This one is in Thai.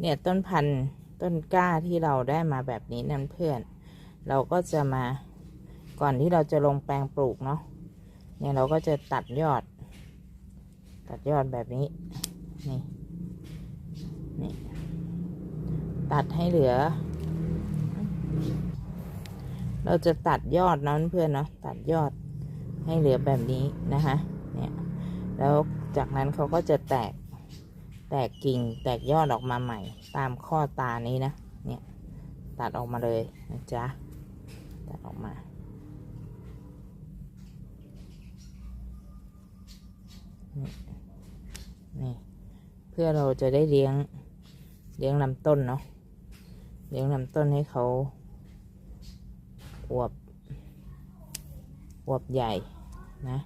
เนี่ยต้นพันธุ์ต้นกล้าที่เราได้มาแบบนี้นั่นเพื่อน เราก็จะมาก่อนที่เราจะลงแปลงปลูกเนาะเนี่ยเราก็จะตัดยอด ตัดยอดแบบนี้นี่นี่ตัดให้เหลือ เราจะตัดยอดเนาะเพื่อนเนาะตัดยอดให้เหลือแบบนี้นะคะเนี่ยแล้วจากนั้นเขาก็จะแตก แตกกิ่งแตกยอดออกมาใหม่ ตามข้อตานี้นะ เนี่ย ตัดออกมาเลยนะจ๊ะ ตัดออกมา นี่นี่เพื่อเราจะได้เลี้ยง เลี้ยงลำต้นเนาะ เลี้ยงลำต้นให้เขาอวบอวบใหญ่นะ